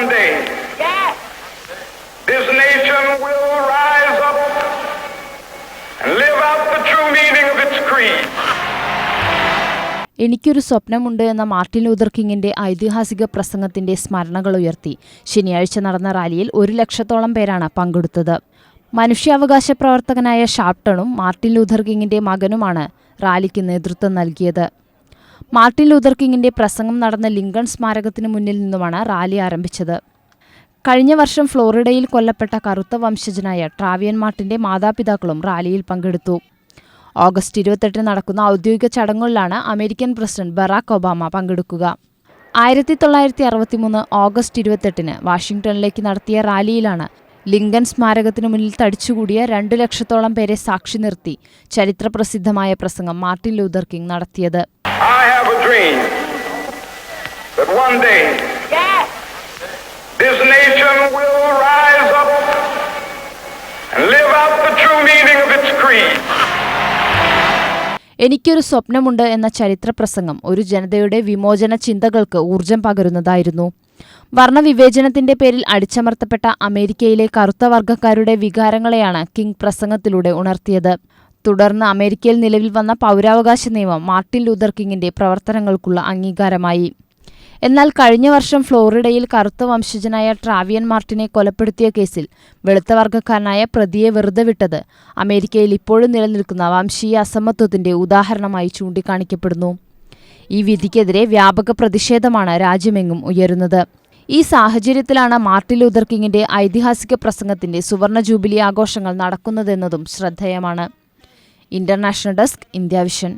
one yes. this nation will rise up and live out the true meaning of its creed. എനിക്കൊരു സ്വപ്നമുണ്ട് എന്ന Martin Luther കിങ്ങിന്റെ ഐതിഹാസിക പ്രസംഗത്തിന്റെ സ്മരണകൾ ഉയർത്തി ശനിയാഴ്ച നടന്ന റാലിയിൽ ഒരു ലക്ഷത്തോളം പേരാണ് പങ്കെടുത്തത് മനുഷ്യാവകാശ പ്രവർത്തകനായ ഷാപ്ടണും മാർട്ടിൻ ലൂഥർ കിങ്ങിന്റെ മകനുമാണ് റാലിക്ക് നേതൃത്വം നൽകിയത് മാർട്ടിൻ ലൂതർ കിങ്ങിന്റെ പ്രസംഗം നടന്ന ലിങ്കൺ സ്മാരകത്തിന് മുന്നിൽ നിന്നുമാണ് റാലി ആരംഭിച്ചത്. കഴിഞ്ഞ വർഷം ഫ്ലോറിഡയിൽ കൊല്ലപ്പെട്ട കറുത്ത വംശജനായ ട്രാവിയൻ മാർട്ടിന്റെ മാതാപിതാക്കളും റാലിയിൽ പങ്കെടുത്തു. ഓഗസ്റ്റ് ഇരുപത്തെട്ടിന് നടക്കുന്ന ഔദ്യോഗിക ചടങ്ങുകളിലാണ് അമേരിക്കൻ പ്രസിഡന്റ് ബറാക്ക് ഒബാമ പങ്കെടുക്കുക. ആയിരത്തി തൊള്ളായിരത്തി അറുപത്തിമൂന്ന് ഓഗസ്റ്റ് ഇരുപത്തെട്ടിന് വാഷിംഗ്ടണിലേക്ക് നടത്തിയ റാലിയിലാണ് ലിങ്കൻ സ്മാരകത്തിനു മുന്നിൽ തടിച്ചുകൂടിയ രണ്ടു ലക്ഷത്തോളം പേരെ സാക്ഷി നിർത്തി ചരിത്രപ്രസിദ്ധമായ പ്രസംഗം മാർട്ടിൻ ലൂതർ കിങ് നടത്തിയത്. Have a dream that one day yes. this nation will rise up and live out the true meaning of its creed. എനിക്കൊരു സ്വപ്നമുണ്ട് എന്ന ചരിത്ര പ്രസംഗം ഒരു ജനതയുടെ വിമോചന ചിന്തകൾക്ക് ഊർജം പകരുന്നതായിരുന്നു വർണവിവേചനത്തിന്റെ പേരിൽ അടിച്ചമർത്തപ്പെട്ട അമേരിക്കയിലെ കറുത്ത വർഗക്കാരുടെ വികാരങ്ങളെയാണ് കിങ് പ്രസംഗത്തിലൂടെ ഉണർത്തിയത് തുടർന്ന് അമേരിക്കയിൽ നിലവിൽ വന്ന പൗരാവകാശ നിയമം മാർട്ടിൻ ലൂതർ കിങ്ങിന്റെ പ്രവർത്തനങ്ങൾക്കുള്ള അംഗീകാരമായി. എന്നാൽ കഴിഞ്ഞ വർഷം ഫ്ലോറിഡയിൽ കറുത്ത വംശജനായ ട്രാവിയൻ മാർട്ടിനെ കൊലപ്പെടുത്തിയ കേസിൽ വെളുത്ത വർഗക്കാരനായ പ്രതിയെ വെറുതെ വിട്ടത് അമേരിക്കയിൽ ഇപ്പോഴും നിലനിൽക്കുന്ന വംശീയ അസമത്വത്തിന്റെ ഉദാഹരണമായി ചൂണ്ടിക്കാണിക്കപ്പെടുന്നു. ഈ വിധിക്കെതിരെ വ്യാപക പ്രതിഷേധമാണ് രാജ്യമെങ്ങും ഉയരുന്നത്. ഈ സാഹചര്യത്തിലാണ് മാർട്ടിൻ ലൂതർ കിങ്ങിന്റെ ഐതിഹാസിക പ്രസംഗത്തിന്റെ സുവർണ ജൂബിലി ആഘോഷങ്ങൾ നടക്കുന്നതെന്നതും ശ്രദ്ധേയമാണ്. International desk India vision